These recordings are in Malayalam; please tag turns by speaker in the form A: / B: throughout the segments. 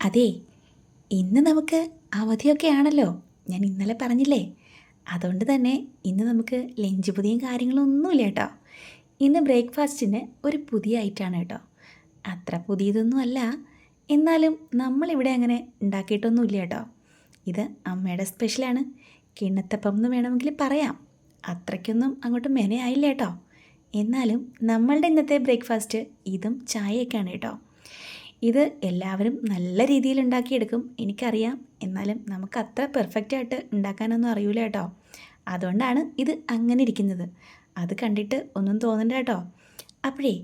A: അതെ ഇന്ന് നമുക്ക് അവധിയൊക്കെ ആണല്ലോ ഞാൻ ഇന്നലെ പറഞ്ഞില്ലേ? അതുകൊണ്ട് തന്നെ ഇന്ന് നമുക്ക് ലഞ്ച് പുതിയ കാര്യങ്ങളൊന്നുമില്ല കേട്ടോ. ഇന്ന് ബ്രേക്ക്ഫാസ്റ്റിന് ഒരു പുതിയ ഐറ്റമാണ് കേട്ടോ. അത്ര പുതിയതൊന്നും അല്ല എന്നാലും നമ്മളിവിടെ അങ്ങനെ ഉണ്ടാക്കിയിട്ടൊന്നുമില്ല കേട്ടോ. ഇത് അമ്മയുടെ സ്പെഷ്യലാണ്. കിണ്ണത്തപ്പം എന്ന് വേണമെങ്കിൽ പറയാം. അത്രയ്ക്കൊന്നും അങ്ങോട്ട് മെനയായില്ല കേട്ടോ. എന്നാലും നമ്മളുടെ ഇന്നത്തെ ബ്രേക്ക്ഫാസ്റ്റ് ഇതും ചായയൊക്കെയാണ് കേട്ടോ. ഇത് എല്ലാവരും നല്ല രീതിയിൽ ഉണ്ടാക്കിയെടുക്കും എനിക്കറിയാം. എന്നാലും നമുക്ക് അത്ര പെർഫെക്റ്റ് ആയിട്ട് ഉണ്ടാക്കാനൊന്നും അറിയില്ല കേട്ടോ. അതുകൊണ്ടാണ് ഇത് അങ്ങനെ ഇരിക്കുന്നത്. അത് കണ്ടിട്ട് ഒന്നും തോന്നണ്ട കേട്ടോ. അപ്പോഴേ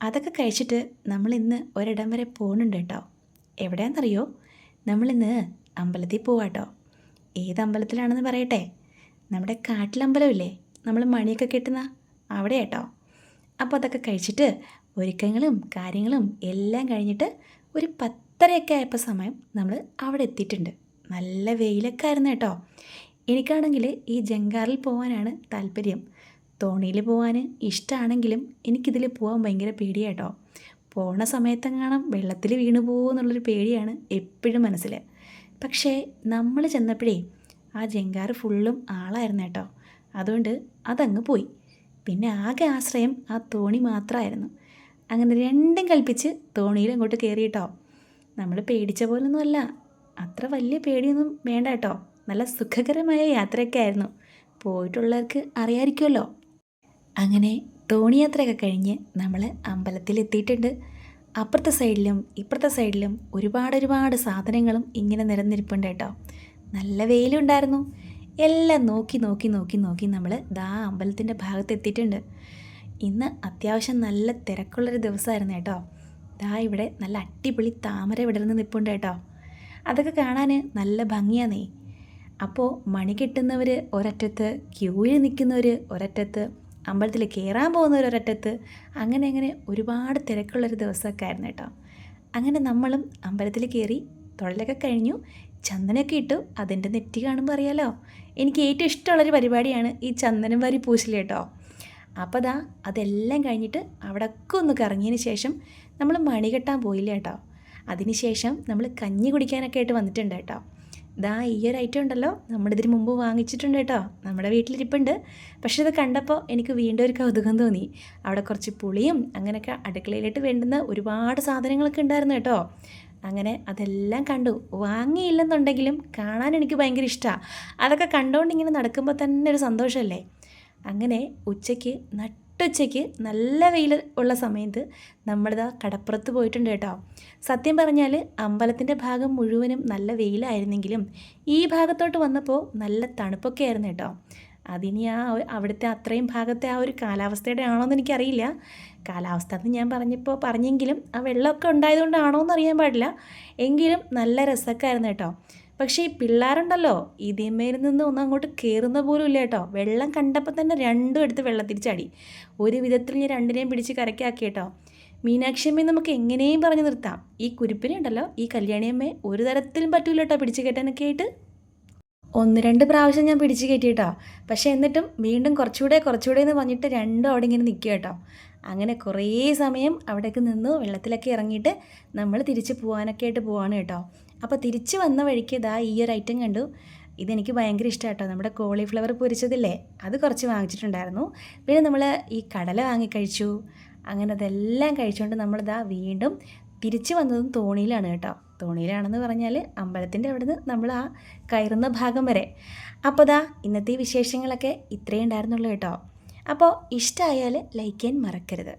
A: അതൊക്കെ കഴിച്ചിട്ട് നമ്മൾ ഇന്ന് ഒരിടം വരെ പോകുന്നുണ്ട് കേട്ടോ. എവിടെയാണെന്നറിയോ നമ്മളിന്ന് അമ്പലത്തിൽ പോവാട്ടോ ഏത് അമ്പലത്തിലാണെന്ന് പറയട്ടെ? നമ്മുടെ കാട്ടിലമ്പലമില്ലേ? നമ്മൾ മണിയൊക്കെ കിട്ടുന്ന അവിടെ കേട്ടോ. അപ്പോൾ അതൊക്കെ കഴിച്ചിട്ട് ഒരുക്കങ്ങളും കാര്യങ്ങളും എല്ലാം കഴിഞ്ഞിട്ട് ഒരു പത്തരയൊക്കെ ആയപ്പോൾ സമയം നമ്മൾ അവിടെ എത്തിയിട്ടുണ്ട്. നല്ല വെയിലൊക്കെ ആയിരുന്നു കേട്ടോ. എനിക്കാണെങ്കിൽ ഈ ജങ്കാറിൽ പോകാനാണ് താല്പര്യം. തോണിയിൽ പോകാൻ ഇഷ്ടമാണെങ്കിലും എനിക്കിതിൽ പോകാൻ ഭയങ്കര പേടിയാട്ടോ പോണ സമയത്തെങ്ങാണം വെള്ളത്തിൽ വീണു പോകുമെന്നുള്ളൊരു പേടിയാണ് എപ്പോഴും മനസ്സിൽ പക്ഷേ നമ്മൾ ചെന്നപ്പോഴേ ആ ജങ്കാറ് ഫുള്ളും ആളായിരുന്നു കേട്ടോ. അതുകൊണ്ട് അതങ്ങ് പോയി. പിന്നെ ആകെ ആശ്രയം ആ തോണി മാത്രമായിരുന്നു അങ്ങനെ രണ്ടും കൽപ്പിച്ച് തോണിയിൽ അങ്ങോട്ട് കയറിയിട്ടോ നമ്മൾ പേടിച്ച പോലൊന്നുമല്ല. അത്ര വലിയ പേടിയൊന്നും വേണ്ട കേട്ടോ. നല്ല സുഖകരമായ യാത്രയൊക്കെ ആയിരുന്നു. പോയിട്ടുള്ളവർക്ക് അറിയാമായിരിക്കുമല്ലോ അങ്ങനെ തോണി യാത്രയൊക്കെ കഴിഞ്ഞ് നമ്മൾ അമ്പലത്തിൽ എത്തിയിട്ടുണ്ട്. അപ്പുറത്തെ സൈഡിലും ഇപ്പുറത്തെ സൈഡിലും ഒരുപാട് ഒരുപാട് സാധനങ്ങളും ഇങ്ങനെ നിരന്നിരിപ്പുണ്ട് കേട്ടോ. നല്ല വെയിലുണ്ടായിരുന്നു. എല്ലാം നോക്കി നോക്കി നോക്കി നോക്കി നമ്മൾ ദാ അമ്പലത്തിന്റെ ഭാഗത്ത് എത്തിയിട്ടുണ്ട്. ഇന്ന് അത്യാവശ്യം നല്ല തിരക്കുള്ളൊരു ദിവസമായിരുന്നു കേട്ടോ. ദാ ഇവിടെ നല്ല അടിപൊളി താമര വിടർന്ന് നിൽപ്പുണ്ട് കേട്ടോ. അതൊക്കെ കാണാൻ നല്ല ഭംഗിയാന്നേ. അപ്പോൾ മണി കിട്ടുന്നവർ ഒരറ്റത്ത് ക്യൂവിൽ നിൽക്കുന്നവർ ഒരറ്റത്ത് അമ്പലത്തിൽ കയറാൻ പോകുന്നവർ ഒരറ്റത്ത് അങ്ങനെ അങ്ങനെ ഒരുപാട് തിരക്കുള്ളൊരു ദിവസമൊക്കെ ആയിരുന്നു കേട്ടോ. അങ്ങനെ നമ്മളും അമ്പലത്തിൽ കയറി തൊഴിലൊക്കെ കഴിഞ്ഞു. ചന്ദനമൊക്കെ ഇട്ടു. അതിന്റെ നെറ്റി കാണുമ്പോൾ അറിയാലോ. എനിക്ക് ഏറ്റവും ഇഷ്ടമുള്ളൊരു പരിപാടിയാണ് ഈ ചന്ദനം വരി പൂശൽ കേട്ടോ. അപ്പോൾ ദാ അതെല്ലാം കഴിഞ്ഞിട്ട് അവിടെയൊക്കെ ഒന്ന് കറങ്ങിയതിന് ശേഷം നമ്മൾ മണി കെട്ടാൻ പോയില്ല കേട്ടോ അതിന് ശേഷം നമ്മൾ കഞ്ഞി കുടിക്കാനൊക്കെ ആയിട്ട് വന്നിട്ടുണ്ട് കേട്ടോ ദാ ഈ ഒരു ഐറ്റം ഉണ്ടല്ലോ നമ്മളിതിന് മുമ്പ് വാങ്ങിച്ചിട്ടുണ്ട് കേട്ടോ നമ്മുടെ വീട്ടിലിരിപ്പുണ്ട്. പക്ഷേ ഇത് കണ്ടപ്പോൾ എനിക്ക് വീണ്ടും ഒരു കൗതുകം തോന്നി. അവിടെ കുറച്ച് പുളിയും അങ്ങനെയൊക്കെ അടുക്കളയിലിട്ട് വേണ്ടുന്ന ഒരുപാട് സാധനങ്ങളൊക്കെ ഉണ്ടായിരുന്നു കേട്ടോ അങ്ങനെ അതെല്ലാം കണ്ടു. വാങ്ങിയില്ലെന്നുണ്ടെങ്കിലും കാണാൻ എനിക്ക് ഭയങ്കര ഇഷ്ടമാണ് അതൊക്കെ കണ്ടുകൊണ്ട് ഇങ്ങനെ നടക്കുമ്പോൾ തന്നെ ഒരു സന്തോഷമല്ലേ അങ്ങനെ ഉച്ചയ്ക്ക് നട്ടുച്ചയ്ക്ക് നല്ല വെയിൽ ഉള്ള സമയത്ത് നമ്മളിതാ കടപ്പുറത്ത് പോയിട്ടുണ്ട് കേട്ടോ. സത്യം പറഞ്ഞാൽ അമ്പലത്തിന്റെ ഭാഗം മുഴുവനും നല്ല വെയിലായിരുന്നെങ്കിലും ഈ ഭാഗത്തോട്ട് വന്നപ്പോൾ നല്ല തണുപ്പൊക്കെ ആയിരുന്നു കേട്ടോ. അതിനി ആ അവിടുത്തെ അത്രയും ഭാഗത്തെ ആ ഒരു കാലാവസ്ഥയുടെ ആണോ എന്ന് എനിക്കറിയില്ല. കാലാവസ്ഥ എന്ന് ഞാൻ പറഞ്ഞപ്പോൾ പറഞ്ഞെങ്കിലും ആ വെള്ളമൊക്കെ ഉണ്ടായതുകൊണ്ടാണോ എന്ന് അറിയാൻ പാടില്ല. എങ്കിലും നല്ല രസമൊക്കെ ആയിരുന്നു കേട്ടോ. പക്ഷേ ഈ പിള്ളേരുണ്ടല്ലോ ഇതിന്മേൽ നിന്ന് ഒന്നും അങ്ങോട്ട് കയറുന്ന പോലും ഇല്ല കേട്ടോ. വെള്ളം കണ്ടപ്പോൾ തന്നെ രണ്ടും എടുത്ത് വെള്ളത്തിൽ ചാടി ഒരു വിധത്തിൽ ഞാൻ രണ്ടിനെയും പിടിച്ച് കരക്കാക്കി കേട്ടോ. മീനാക്ഷിയമ്മയെ നമുക്ക് എങ്ങനെയും പറഞ്ഞു നിർത്താം. ഈ കുരിപ്പിനെ ഉണ്ടല്ലോ ഈ കല്യാണിയമ്മയെ ഒരു തരത്തിലും പറ്റൂല കേട്ടോ പിടിച്ച് കയറ്റാനൊക്കെ ആയിട്ട്. ഒന്ന് രണ്ട് പ്രാവശ്യം ഞാൻ പിടിച്ച് കയറ്റിയിട്ടോ പക്ഷേ എന്നിട്ടും വീണ്ടും കുറച്ചുകൂടെ കുറച്ചുകൂടെ എന്ന് പറഞ്ഞിട്ട് രണ്ടും അവിടെ ഇങ്ങനെ നിൽക്കുക കേട്ടോ. അങ്ങനെ കുറേ സമയം അവിടേക്ക് നിന്ന് വെള്ളത്തിലൊക്കെ ഇറങ്ങിയിട്ട് നമ്മൾ തിരിച്ച് പോകാനൊക്കെ ആയിട്ട് പോവാണ് കേട്ടോ. അപ്പോൾ തിരിച്ച് വന്ന വഴിക്ക് ഇതാ ഈ ഒരു ഐറ്റം കണ്ടു. ഇതെനിക്ക് ഭയങ്കര ഇഷ്ടമാട്ടോ നമ്മുടെ കോളിഫ്ലവർ പൊരിച്ചതില്ലേ? അത് കുറച്ച് വാങ്ങിച്ചിട്ടുണ്ടായിരുന്നു. പിന്നെ നമ്മൾ ഈ കടല വാങ്ങിക്കഴിച്ചു അങ്ങനെ അതെല്ലാം കഴിച്ചുകൊണ്ട് നമ്മളിതാ വീണ്ടും തിരിച്ചു വന്നതും തോണിയിലാണ് കേട്ടോ. തോണിയിലാണെന്ന് പറഞ്ഞാൽ അമ്പലത്തിന്റെ അവിടുന്ന് നമ്മൾ ആ കയറുന്ന ഭാഗം വരെ. അപ്പോൾ ദാ ഇന്നത്തെ വിശേഷങ്ങളൊക്കെ ഇത്രയേ ഉണ്ടായിരുന്നുള്ളൂ കേട്ടോ. അപ്പോൾ ഇഷ്ടമായാൽ ലൈക്ക് ചെയ്യാൻ മറക്കരുത്.